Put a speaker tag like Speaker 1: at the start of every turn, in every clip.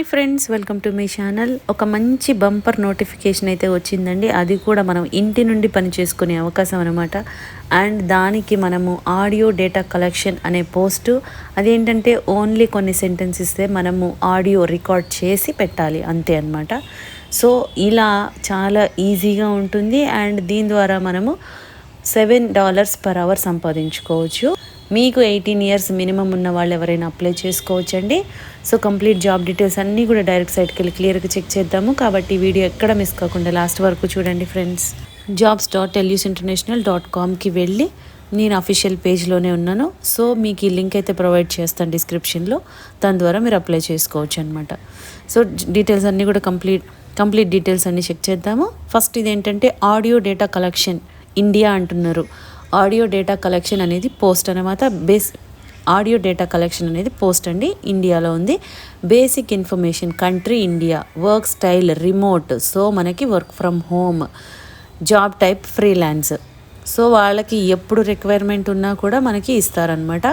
Speaker 1: Hi friends welcome to మీ channel. ఒక మంచి బంపర్ నోటిఫికేషన్ అయితే వచ్చిందండి. అది కూడా మనం ఇంటి నుండి పని చేసుకునే అవకాశం అనమాట అండ్ దానికి మనము ఆడియో డేటా కలెక్షన్ అనే పోస్టు అదేంటంటే ఓన్లీ కొన్ని సెంటెన్సెస్తే మనము ఆడియో రికార్డ్ చేసి పెట్టాలి అంతే అనమాట సో ఇలా చాలా ఈజీగా ఉంటుంది. అండ్ దీని ద్వారా మనము సెవెన్ డాలర్స్ పర్ అవర్ సంపాదించుకోవచ్చు. మీకు ఎయిటీన్ ఇయర్స్ మినిమం ఉన్న వాళ్ళు ఎవరైనా అప్లై చేసుకోవచ్చు అండి సో కంప్లీట్ జాబ్ డీటెయిల్స్ అన్నీ కూడా డైరెక్ట్ సైట్కి వెళ్ళి క్లియర్గా చెక్ చేద్దాము. కాబట్టి వీడియో ఎక్కడ మిస్ కాకుండా లాస్ట్ వరకు చూడండి friends. Jobs dot TELUS international dot కామ్కి వెళ్ళి నేను అఫీషియల్ పేజ్లోనే ఉన్నాను. సో మీకు ఈ లింక్ అయితే ప్రొవైడ్ చేస్తాను డిస్క్రిప్షన్లో దాని ద్వారా మీరు అప్లై చేసుకోవచ్చు అనమాట సో డీటెయిల్స్ అన్నీ కూడా కంప్లీట్ కంప్లీట్ డీటెయిల్స్ అన్నీ చెక్ చేద్దాము. ఫస్ట్ ఇదేంటంటే ఆడియో డేటా కలెక్షన్ ఇండియా అంటున్నారు. ఆడియో డేటా కలెక్షన్ అనేది పోస్ట్ అనమాట బేస్ ఆడియో డేటా కలెక్షన్ అనేది పోస్ట్ అండి. ఇండియాలో ఉంది. Basic information country India work style remote. So మనకి work from home job type freelance. So వాళ్ళకి ఎప్పుడు రిక్వైర్మెంట్ ఉన్నా కూడా మనకి ఇస్తారనమాట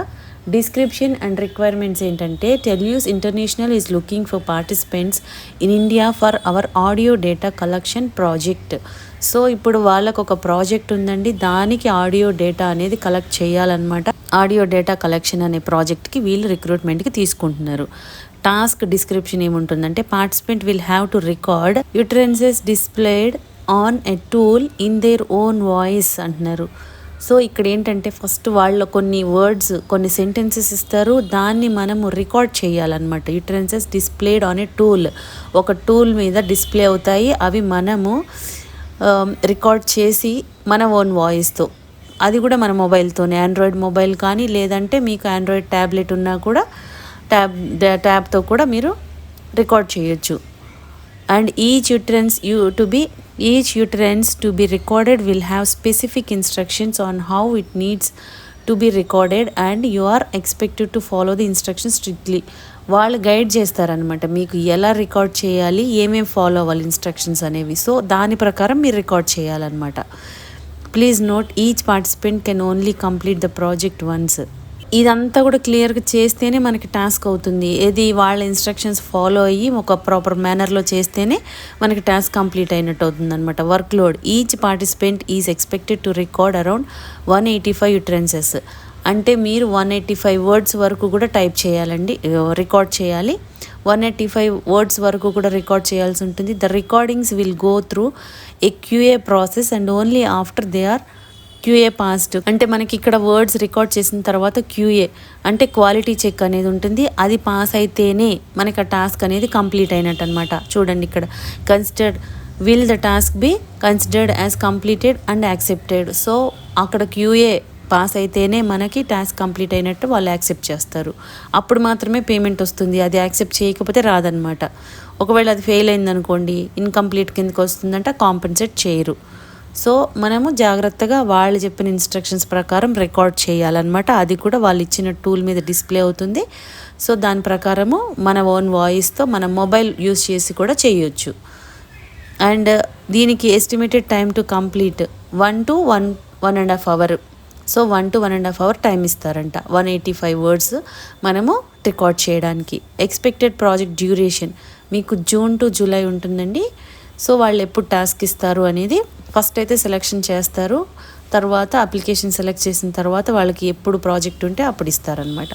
Speaker 1: డిస్క్రిప్షన్ అండ్ రిక్వైర్మెంట్స్ ఏంటంటే TELUS international is looking for participants in India for our audio data collection project so ఇప్పుడు వాళ్ళకు ఒక ప్రాజెక్ట్ ఉందండి. దానికి ఆడియో డేటా అనేది కలెక్ట్ చేయాలన్నమాట. ఆడియో డేటా కలెక్షన్ అనే ప్రాజెక్ట్కి వీళ్ళు రిక్రూట్మెంట్కి తీసుకుంటున్నారు. టాస్క్ డిస్క్రిప్షన్ ఏముంటుందంటే participant will have to record utterances displayed on a tool in their own voice అంటున్నారు. సో ఇక్కడ ఏంటంటే ఫస్ట్ వాళ్ళ కొన్ని వర్డ్స్ కొన్ని సెంటెన్సెస్ ఇస్తారు. దాన్ని మనము రికార్డ్ చేయాలన్నమాట. Utterances displayed on a tool ఒక టూల్ మీద డిస్ప్లే అవుతాయి. అవి మనము um, రికార్డ్ చేసి మన ఓన్ వాయిస్తో అది కూడా మన మొబైల్తోనే ఆండ్రాయిడ్ మొబైల్ కానీ లేదంటే మీకు ఆండ్రాయిడ్ ట్యాబ్లెట్ ఉన్నా కూడా ట్యాబ్ ట్యాబ్తో కూడా మీరు రికార్డ్ చేయొచ్చు. And each utterance you to be each utterance to be recorded will have specific instructions on how it needs to be recorded and you are expected to follow the instructions strictly వాళ్ళు guide చేస్తారనమాట మీకు ఎలా record చేయాలి ఏమేమి follow అవ్వాలి instructions అనేవి. So దాని ప్రకారం మీరు రికార్డ్ చేయాలన్నమాట. Please note each participant can only complete the project once ఇదంతా కూడా క్లియర్గా చేస్తేనే మనకి టాస్క్ అవుతుంది. ఏది వాళ్ళ ఇన్స్ట్రక్షన్స్ ఫాలో అయ్యి ఒక ప్రాపర్ మేనర్లో చేస్తేనే మనకి టాస్క్ కంప్లీట్ అయినట్టు అవుతుంది అనమాట workload each participant is expected to record around one eighty five utterances అంటే మీరు వన్ ఎయిటీ ఫైవ్ వర్డ్స్ వరకు కూడా టైప్ చేయాలండి రికార్డ్ చేయాలి. వన్ ఎయిటీ ఫైవ్ వర్డ్స్ వరకు కూడా రికార్డ్ చేయాల్సి ఉంటుంది. The recordings will go through a QA process and only after they are QA passed అంటే మనకి ఇక్కడ వర్డ్స్ రికార్డ్ చేసిన తర్వాత క్యూఏ అంటే క్వాలిటీ చెక్ అనేది ఉంటుంది. అది పాస్ అయితేనే మనకి ఆ టాస్క్ అనేది కంప్లీట్ అయినట్టు అనమాట చూడండి ఇక్కడ. Considered will the task be considered as completed and accepted so అక్కడ క్యూఏ పాస్ అయితేనే మనకి టాస్క్ కంప్లీట్ అయినట్టు వాళ్ళు యాక్సెప్ట్ చేస్తారు. అప్పుడు మాత్రమే పేమెంట్ వస్తుంది. అది యాక్సెప్ట్ చేయకపోతే రాదనమాట ఒకవేళ అది ఫెయిల్ అయిందనుకోండి ఇన్కంప్లీట్ కిందకి వస్తుందంటే కాంపెన్సేట్ చేయరు. సో మనము జాగ్రత్తగా వాళ్ళు చెప్పిన ఇన్స్ట్రక్షన్స్ ప్రకారం రికార్డ్ చేయాలన్నమాట. అది కూడా వాళ్ళు ఇచ్చిన టూల్ మీద డిస్ప్లే అవుతుంది. సో దాని ప్రకారము మన ఓన్ వాయిస్తో మన మొబైల్ యూస్ చేసి కూడా చేయొచ్చు. అండ్ దీనికి estimated time to complete one to one one and half hour so one to one and half hour time ఇస్తారంట. వన్ ఎయిటీ ఫైవ్ వర్డ్స్ మనము రికార్డ్ చేయడానికి. ఎక్స్పెక్టెడ్ ప్రాజెక్ట్ డ్యూరేషన్ మీకు June to July ఉంటుందండి. So వాళ్ళు ఎప్పుడు task ఇస్తారు అనేది first అయితే సెలెక్షన్ చేస్తారు. తర్వాత అప్లికేషన్ సెలెక్ట్ చేసిన తర్వాత వాళ్ళకి ఎప్పుడు ప్రాజెక్ట్ ఉంటే అప్పుడు ఇస్తారనమాట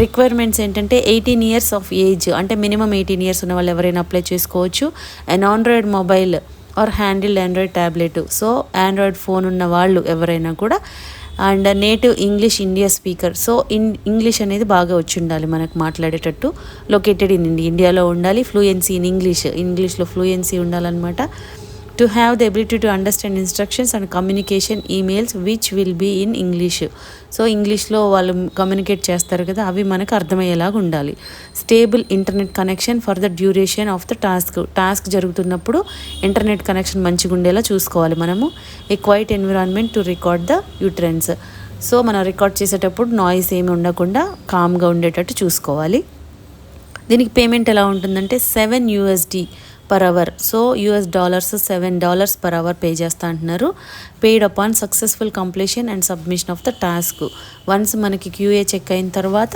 Speaker 1: రిక్వైర్మెంట్స్ ఏంటంటే ఎయిటీన్ ఇయర్స్ ఆఫ్ ఏజ్ అంటే మినిమం ఎయిటీన్ ఇయర్స్ ఉన్న వాళ్ళు ఎవరైనా అప్లై చేసుకోవచ్చు. And android mobile or handled android tablet so android phone ఉన్న వాళ్ళు ఎవరైనా కూడా and native English India speaker. So in English అనేది బాగా వచ్చి ఉండాలి మనకు మాట్లాడేటట్టు. లొకేటెడ్ ఇన్ ఇండియాలో ఉండాలి. ఫ్లూయెన్సీ ఇన్ ఇంగ్లీష్ ఇంగ్లీష్లో ఫ్లూయెన్సీ ఉండాలన్నమాట. To have the ability to understand instructions and communication emails which will be in English so ఇంగ్లీష్లో వాళ్ళు కమ్యూనికేట్ చేస్తారు కదా అవి మనకు అర్థమయ్యేలాగా ఉండాలి. Stable internet connection for the duration of the task task జరుగుతున్నప్పుడు ఇంటర్నెట్ కనెక్షన్ మంచిగా ఉండేలా చూసుకోవాలి మనము. A quiet environment to record the utterance so మనం రికార్డ్ చేసేటప్పుడు నాయిస్ ఏమి ఉండకుండా కామ్గా ఉండేటట్టు చూసుకోవాలి. దీనికి పేమెంట్ ఎలా ఉంటుందంటే seven USD per hour so US dollars seven dollars per hour pay చేస్తా అంటున్నారు. Paid upon successful completion and submission of the task once మనకి క్యూఏ చెక్ అయిన తర్వాత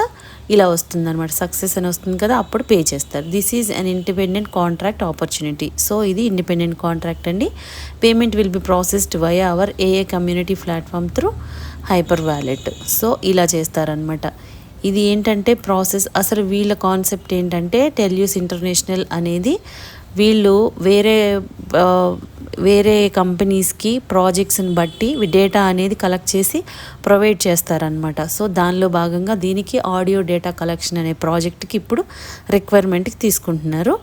Speaker 1: ఇలా వస్తుంది అనమాట సక్సెస్ అని వస్తుంది కదా అప్పుడు పే చేస్తారు. This is an independent contract opportunity so ఇది ఇండిపెండెంట్ కాంట్రాక్ట్ అండి. Payment will be processed by our AA community platform through hyper wallet so ఇలా చేస్తారనమాట ఇది ఏంటంటే ప్రాసెస్ అసలు వీళ్ళ కాన్సెప్ట్ ఏంటంటే టెల్యూస్ ఇంటర్నేషనల్ అనేది వీళ్ళు వేరే వేరే కంపెనీస్కి ప్రాజెక్ట్స్ని బట్టి డేటా అనేది కలెక్ట్ చేసి ప్రొవైడ్ చేస్తారనమాట సో దానిలో భాగంగా దీనికి ఆడియో డేటా కలెక్షన్ అనే ప్రాజెక్ట్కి ఇప్పుడు రిక్వైర్మెంట్కి తీసుకుంటున్నారు.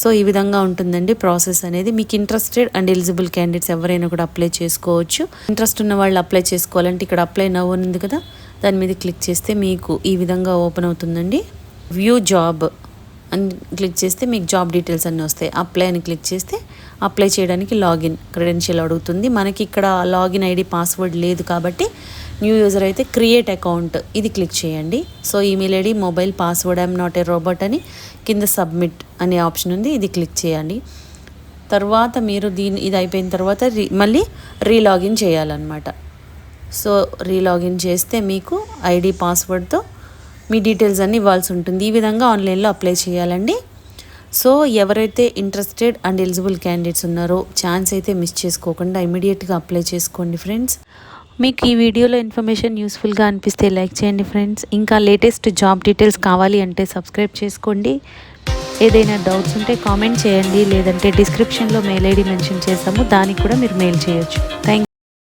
Speaker 1: సో ఈ విధంగా ఉంటుందండి ప్రాసెస్ అనేది. మీకు ఇంట్రెస్టెడ్ అండ్ ఎలిజిబుల్ క్యాండిడేట్స్ ఎవరైనా కూడా అప్లై చేసుకోవచ్చు. ఇంట్రెస్ట్ ఉన్న వాళ్ళు అప్లై చేసుకోవాలంటే ఇక్కడ అప్లై నవ్ ఉంది కదా దాని మీద క్లిక్ చేస్తే మీకు ఈ విధంగా ఓపెన్ అవుతుందండి. View job. అని క్లిక్ చేస్తే మీకు జాబ్ డీటెయిల్స్ అన్నీ వస్తాయి. అప్లై అని క్లిక్ చేస్తే అప్లై చేయడానికి లాగిన్ క్రెడెన్షియల్ అడుగుతుంది. మనకి ఇక్కడ లాగిన్ ఐడి పాస్వర్డ్ లేదు కాబట్టి న్యూ యూజర్ అయితే క్రియేట్ అకౌంట్ ఇది క్లిక్ చేయండి. So email ID mobile password I'm not a robot అని కింద సబ్మిట్ అనే ఆప్షన్ ఉంది. ఇది క్లిక్ చేయండి. తర్వాత మీరు దీని ఇది అయిపోయిన తర్వాత రీ మళ్ళీ రీలాగిన్ చేయాలన్నమాట. సో రీలాగిన్ చేస్తే మీకు ఐడి పాస్వర్డ్తో మీ డీటెయిల్స్ అన్నీ ఇవ్వాల్సి ఉంటుంది. ఈ విధంగా ఆన్లైన్లో అప్లై చేయాలండి. సో ఎవరైతే ఇంట్రెస్టెడ్ అండ్ ఎలిజిబుల్ క్యాండిడేట్స్ ఉన్నారో ఛాన్స్ అయితే మిస్ చేసుకోకుండా ఇమీడియట్గా అప్లై చేసుకోండి ఫ్రెండ్స్ మీకు ఈ వీడియోలో ఇన్ఫర్మేషన్ యూస్ఫుల్గా అనిపిస్తే లైక్ చేయండి ఫ్రెండ్స్ ఇంకా లేటెస్ట్ జాబ్ డీటెయిల్స్ కావాలి అంటే సబ్స్క్రైబ్ చేసుకోండి. ఏదైనా డౌట్స్ ఉంటే కామెంట్ చేయండి. లేదంటే డిస్క్రిప్షన్లో మెయిల్ ఐడి మెన్షన్ చేస్తాము. దానికి కూడా మీరు మెయిల్ చేయొచ్చు. థ్యాంక్